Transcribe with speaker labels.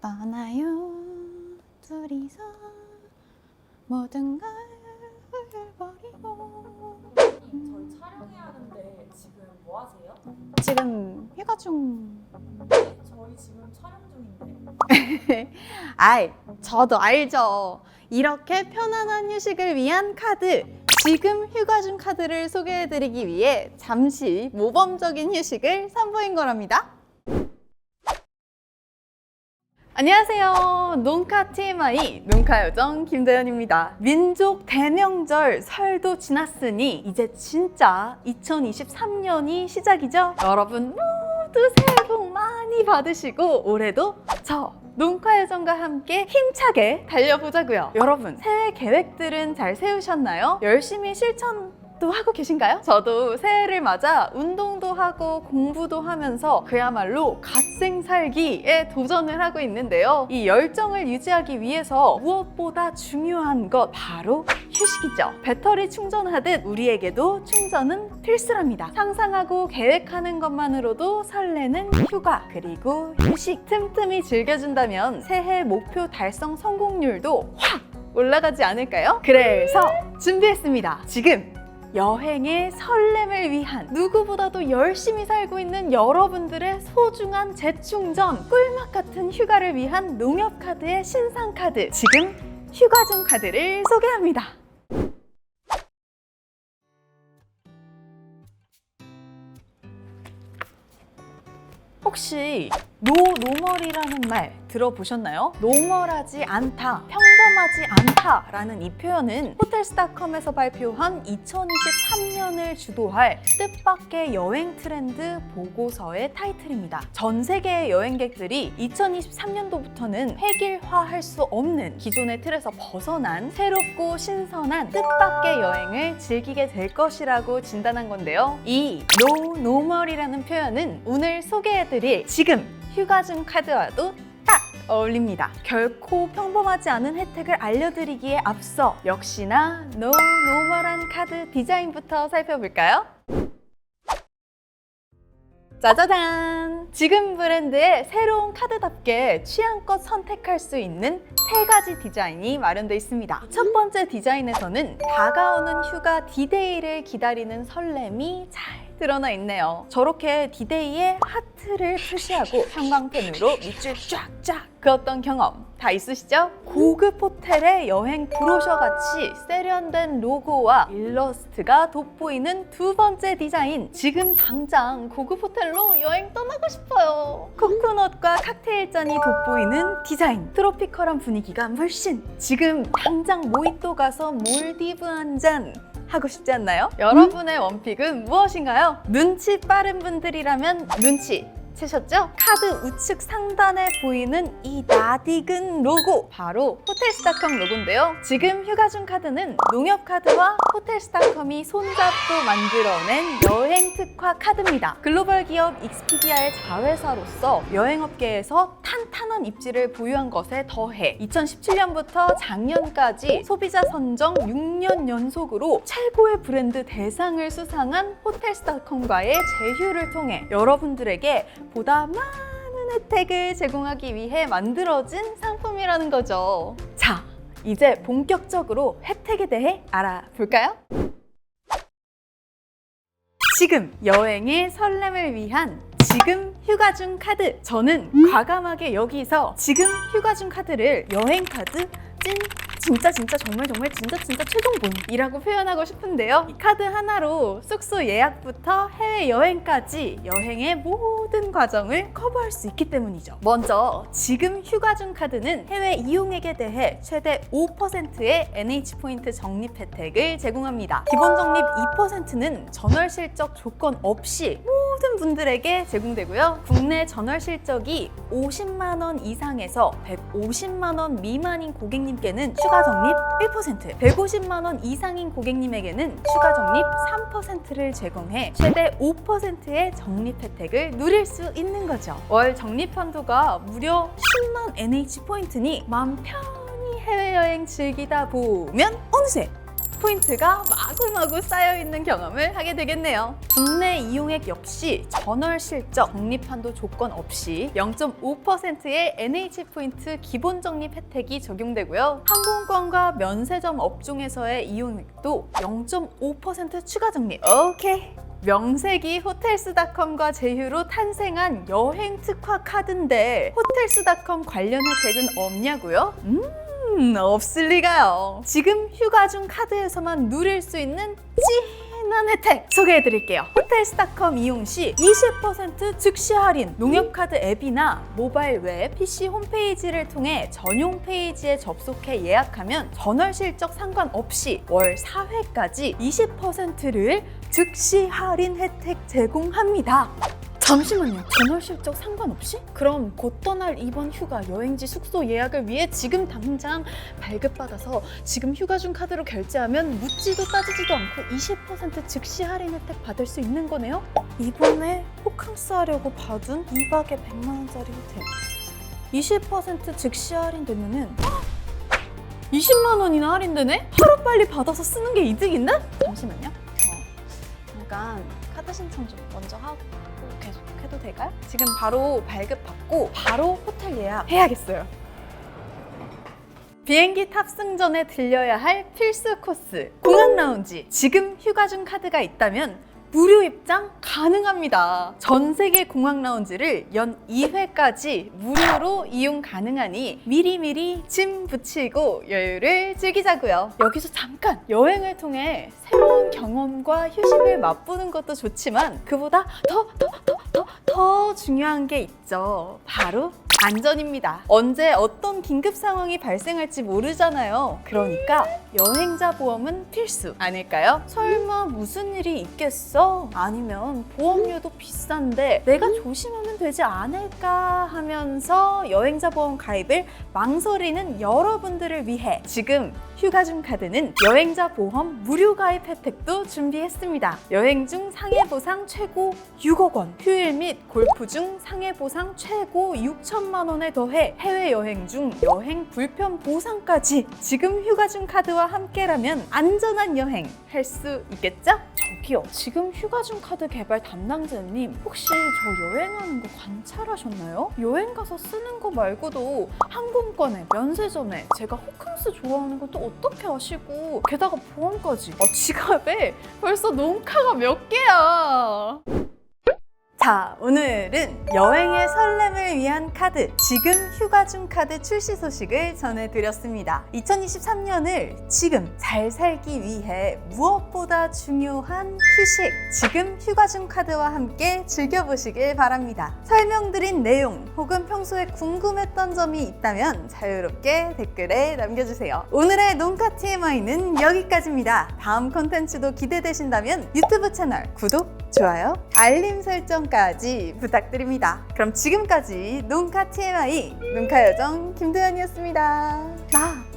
Speaker 1: 떠나요. 둘이서 모든 걸 버리고.
Speaker 2: 저희 촬영해야 하는데 지금 뭐 하세요?
Speaker 1: 지금 휴가 중.
Speaker 2: 저희 지금 촬영 중인데.
Speaker 1: 아이 저도 알죠. 이렇게 편안한 휴식을 위한 카드. 지금 휴가 중 카드를 소개해드리기 위해 잠시 모범적인 휴식을 선보인 거랍니다 안녕하세요. 농카 TMI 농카 요정 김대현입니다. 민족 대명절 설도 지났으니 이제 진짜 2023년이 시작이죠. 여러분 모두 새해 복 많이 받으시고 올해도 저 농카 요정과 함께 힘차게 달려보자고요. 여러분 새해 계획들은 잘 세우셨나요? 열심히 실천 도 하고 계신가요? 저도 새해를 맞아 운동도 하고 공부도 하면서 그야말로 갓생 살기에 도전을 하고 있는데요. 이 열정을 유지하기 위해서 무엇보다 중요한 것 바로 휴식이죠. 배터리 충전하듯 우리에게도 충전은 필수랍니다. 상상하고 계획하는 것만으로도 설레는 휴가 그리고 휴식 틈틈이 즐겨준다면 새해 목표 달성 성공률도 확 올라가지 않을까요? 그래서 준비했습니다. 지금 여행의 설렘을 위한 누구보다도 열심히 살고 있는 여러분들의 소중한 재충전, 꿀맛 같은 휴가를 위한 농협 카드의 신상 카드. 지금 휴가 중 카드를 소개합니다. 혹시 노 노멀이라는 말 들어보셨나요? 노멀하지 않다, 평범하지 않다라는 이 표현은 호텔스닷컴에서 발표한 2023년을 주도할 뜻밖의 여행 트렌드 보고서의 타이틀입니다. 전 세계의 여행객들이 2023년도부터는 획일화할 수 없는 기존의 틀에서 벗어난 새롭고 신선한 뜻밖의 여행을 즐기게 될 것이라고 진단한 건데요. 이 노 노멀이라는 표현은 오늘 소개해드릴 지금 휴가 중 카드와도 딱 어울립니다. 결코 평범하지 않은 혜택을 알려드리기에 앞서 역시나 노 노멀한 카드 디자인부터 살펴볼까요? 짜자잔! 지금 브랜드의 새로운 카드답게 취향껏 선택할 수 있는 세 가지 디자인이 마련되어 있습니다. 첫 번째 디자인에서는 다가오는 휴가 디데이를 기다리는 설렘이 잘 드러나 있네요. 저렇게 디데이에 하트를 표시하고 형광펜으로 밑줄 쫙쫙 그었던 경험 다 있으시죠? 고급 호텔의 여행 브로셔 같이 세련된 로고와 일러스트가 돋보이는 두 번째 디자인. 지금 당장 고급 호텔로 여행 떠나고 싶어요. 코코넛과 칵테일 잔이 돋보이는 디자인. 트로피컬한 분위기가 물씬. 지금 당장 모히또 가서 몰디브 한 잔. 하고 싶지 않나요? 여러분의 원픽은 무엇인가요? 눈치 빠른 분들이라면 눈치 채셨죠? 카드 우측 상단에 보이는 이 낯익은 로고 바로 호텔스닷컴 로고인데요. 지금 휴가 중 카드는 농협 카드와 호텔스닷컴이 손잡고 만들어낸 여행 특화 카드입니다. 글로벌 기업 익스피디아의 자회사로서 여행업계에서 탄탄한 입지를 보유한 것에 더해 2017년부터 작년까지 소비자 선정 6년 연속으로 최고의 브랜드 대상을 수상한 호텔스닷컴과의 제휴를 통해 여러분들에게 보다 많은 혜택을 제공하기 위해 만들어진 상품이라는 거죠. 자, 이제 본격적으로 혜택에 대해 알아볼까요? 지금 여행의 설렘을 위한 지금 휴가 중 카드. 저는 과감하게 여기서 지금 휴가 중 카드를 여행 카드 찐 진짜 진짜 정말 정말 진짜 진짜 최종본이라고 표현하고 싶은데요. 이 카드 하나로 숙소 예약부터 해외 여행까지 여행의 모든 과정을 커버할 수 있기 때문이죠. 먼저 지금 휴가 중 카드는 해외 이용액에 대해 최대 5%의 NH 포인트 적립 혜택을 제공합니다. 기본 적립 2%는 전월 실적 조건 없이 모든 분들에게 제공되고요. 국내 전월 실적이 50만 원 이상에서 150만 원 미만인 고객님께는 추가 적립 1%, 150만 원 이상인 고객님에게는 추가 적립 3%를 제공해 최대 5%의 적립 혜택을 누릴 수 있는 거죠. 월 적립 한도가 무려 10만 NH 포인트니 마음 편히 해외여행 즐기다 보면 어느새 포인트가 마구마구 쌓여있는 경험을 하게 되겠네요. 국내 이용액 역시 전월 실적, 적립한도 조건 없이 0.5%의 NH 포인트 기본 적립 혜택이 적용되고요. 항공권과 면세점 업종에서의 이용액도 0.5% 추가 적립. 오케이. 명색이 호텔스닷컴과 제휴로 탄생한 여행 특화 카드인데 호텔스닷컴 관련 혜택은 없냐고요? 음, 없을 리가요. 지금 휴가 중 카드에서만 누릴 수 있는 찐한 혜택 소개해드릴게요. 호텔스닷컴 이용 시 20% 즉시 할인, 농협카드 앱이나 모바일 웹, PC 홈페이지를 통해 전용 페이지에 접속해 예약하면 전월 실적 상관없이 월 4회까지 20%를 즉시 할인 혜택 제공합니다. 잠시만요. 전월 실적 상관없이? 그럼 곧 떠날 이번 휴가 여행지 숙소 예약을 위해 지금 당장 발급받아서 지금 휴가 중 카드로 결제하면 묻지도 따지지도 않고 20% 즉시 할인 혜택 받을 수 있는 거네요? 이번에 호캉스 하려고 받은 2박에 100만 원짜리 호텔 20% 즉시 할인되면은 20만 원이나 할인되네? 하루 빨리 받아서 쓰는 게 이득인데? 잠시만요. 어, 잠깐 카드 신청 좀 먼저 하고 계속 해도 될까요? 지금 바로 발급받고 바로 호텔 예약 해야겠어요. 비행기 탑승 전에 들려야 할 필수 코스 공항 라운지 지금 휴가 중 카드가 있다면 무료 입장 가능합니다. 전 세계 공항 라운지를 연 2회까지 무료로 이용 가능하니 미리미리 짐 붙이고 여유를 즐기자고요. 여기서 잠깐 여행을 통해 새로운 경험과 휴식을 맛보는 것도 좋지만 그보다 더 더 더 더 더 중요한 게 있죠. 바로 안전입니다. 언제 어떤 긴급 상황이 발생할지 모르잖아요. 그러니까 여행자 보험은 필수 아닐까요? 설마 무슨 일이 있겠어? 아니면 보험료도 비싼데 내가 조심하면 되지 않을까 하면서 여행자 보험 가입을 망설이는 여러분들을 위해 지금 휴가 중 카드는 여행자 보험 무료 가입 혜택도 준비했습니다. 여행 중 상해 보상 최고 6억 원, 휴일 및 골프 중 상해 보상 최고 6천만 원에 더해 해외 여행 중 여행 불편 보상까지 지금 휴가 중 카드와 함께라면 안전한 여행 할 수 있겠죠? 저기요, 지금 휴가 중 카드 개발 담당자님 혹시 저 여행하는 거 관찰하셨나요? 여행 가서 쓰는 거 말고도 항공권에 면세점에 제가 호캉스 좋아하는 건또 어떻게 아시고 게다가 보험까지 어, 지갑에 벌써 농카가 몇 개야 자, 오늘은 여행의 설렘을 위한 카드, 지금 휴가 중 카드 출시 소식을 전해드렸습니다. 2023년을 지금 잘 살기 위해 무엇보다 중요한 휴식, 지금 휴가 중 카드와 함께 즐겨보시길 바랍니다. 설명드린 내용 혹은 평소에 궁금했던 점이 있다면 자유롭게 댓글에 남겨주세요. 오늘의 농카 TMI는 여기까지입니다. 다음 콘텐츠도 기대되신다면 유튜브 채널 구독, 좋아요, 알림 설정까지 부탁드립니다. 그럼 지금까지 농카 TMI 농카 여정 김도연이었습니다. 나